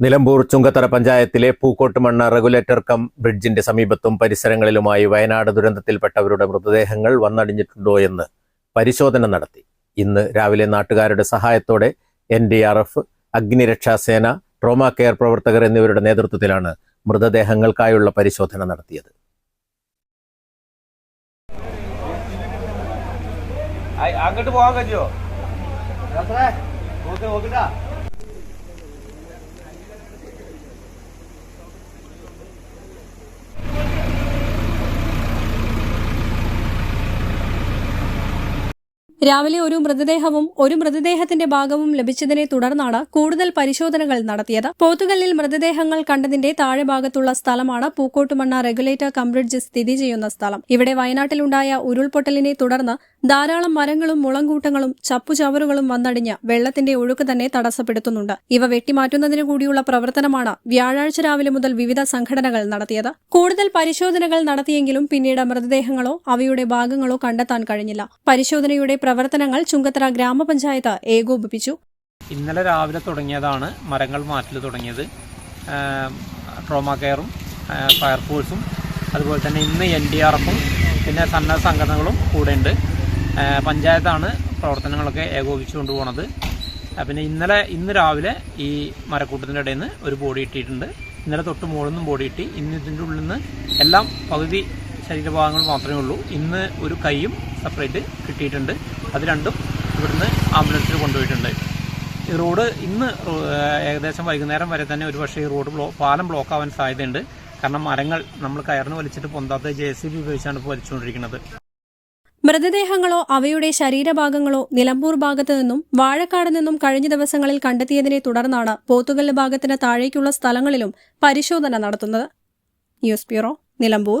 Nilambur Chungathara പഞ്ചായത്തിലെ Pookottumanna regulator cum ബ്രിഡ്ജിന്റെ സമീപത്തും പരിസരങ്ങളിലുമായി വയനാട് ദുരന്തത്തിൽപ്പെട്ടവരുടെ മൃതദേഹങ്ങൾ വന്നടിഞ്ഞിട്ടുണ്ടോ എന്ന് പരിശോധന നടത്തി. ഇന്ന് രാവിലെ നാട്ടുകാരുടെ സഹായത്തോടെ എൻ ഡി ആർ എഫ് അഗ്നിരക്ഷാസേന ട്രോമ കെയർ പ്രവർത്തകർ എന്നിവരുടെ നേതൃത്വത്തിലാണ് മൃതദേഹങ്ങൾക്കായുള്ള പരിശോധന നടത്തിയത്. അങ്ങോട്ട് പോകാൻ നോക്കിട്ടാ രാവിലെ ഒരു മൃതദേഹവും ഒരു മൃതദേഹത്തിന്റെ ഭാഗവും ലഭിച്ചതിനെ തുടർന്നാണ് കൂടുതൽ പരിശോധനകൾ നടത്തിയത്. പോത്തുകല്ലിൽ മൃതദേഹങ്ങൾ കണ്ടതിന്റെ താഴെ ഭാഗത്തുള്ള സ്ഥലമാണ് പൂക്കോട്ടുമണ്ണ റെഗുലേറ്റർ കംബ്രിഡ്ജ് സ്ഥിതി ചെയ്യുന്ന സ്ഥലം. ഇവിടെ വയനാട്ടിലുണ്ടായ ഉരുൾപൊട്ടലിനെ തുടർന്ന് ധാരാളം മരങ്ങളും മുളങ്കൂട്ടങ്ങളും ചപ്പുചവറുകളും വന്നടിഞ്ഞ് വെള്ളത്തിന്റെ ഒഴുക്ക് തന്നെ തടസ്സപ്പെടുത്തുന്നുണ്ട്. ഇവ വെട്ടിമാറ്റുന്നതിന് കൂടിയുള്ള പ്രവർത്തനമാണ് വ്യാഴാഴ്ച രാവിലെ മുതൽ വിവിധ സംഘടനകൾ നടത്തിയത്. കൂടുതൽ പരിശോധനകൾ നടത്തിയെങ്കിലും പിന്നീട് മൃതദേഹങ്ങളോ അവയുടെ ഭാഗങ്ങളോ കണ്ടെത്താൻ കഴിഞ്ഞില്ല. പരിശോധനയുടെ പ്രവർത്തനങ്ങൾ ചുങ്കത്തറ ഗ്രാമപഞ്ചായത്ത് ഏകോപിപ്പിച്ചു. ഇന്നലെ രാവിലെ തുടങ്ങിയതാണ് മരങ്ങൾ മാറ്റൽ തുടങ്ങിയത്. ട്രോമ കെയറും ഫയർഫോഴ്സും അതുപോലെ തന്നെ ഇന്ന് എൻ ഡി ആർ എഫും പിന്നെ സന്നദ്ധ സംഘടനകളും കൂടെ ഉണ്ട് പഞ്ചായത്താണ് പ്രവർത്തനങ്ങളൊക്കെ ഏകോപിച്ചു കൊണ്ടുപോകുന്നത് പിന്നെ ഇന്നലെ ഇന്ന് രാവിലെ ഈ മരക്കൂട്ടത്തിന്റെ ഇടയിൽ നിന്ന് ഒരു ബോഡി ഇട്ടിട്ടുണ്ട്. ഇന്നലെ തൊട്ട് മുകളിൽ നിന്നും ബോഡി ഇട്ടി ഇന്ന് ഇതിന്റെ ഉള്ളിൽ നിന്ന് എല്ലാം പകുതി ശരീരഭാഗങ്ങൾ മാത്രമേ ഉള്ളൂ. ഇന്ന് ഒരു കൈയും സെപ്പറേറ്റ് കിട്ടിയിട്ടുണ്ട്. അത് രണ്ടും ഇവിടുന്ന് ആംബുലൻസിൽ കൊണ്ടുപോയിട്ടുണ്ട്. ഈ റോഡ് ഇന്ന് ഏകദേശം വൈകുന്നേരം വരെ തന്നെ ഒരു പക്ഷേ ഈ റോഡ് ബ്ലോ പാലം ബ്ലോക്ക് ആവാൻ സാധ്യതയുണ്ട്. കാരണം മരങ്ങൾ നമ്മൾ കയറിന് വലിച്ചിട്ട് പൊന്താത്ത ജെ സി ബി ഉപയോഗിച്ചാണ് ഇപ്പോൾ വലിച്ചുകൊണ്ടിരിക്കുന്നത്. മൃതദേഹങ്ങളോ അവയുടെ ശരീരഭാഗങ്ങളോ നിലമ്പൂർ ഭാഗത്തു നിന്നും വാഴക്കാട് നിന്നും കഴിഞ്ഞ ദിവസങ്ങളിൽ കണ്ടെത്തിയതിനെ തുടർന്നാണ് പോത്തുകല്ല് ഭാഗത്തിന് താഴേക്കുള്ള സ്ഥലങ്ങളിലും പരിശോധന നടത്തുന്നത്. News bureau Nilambur.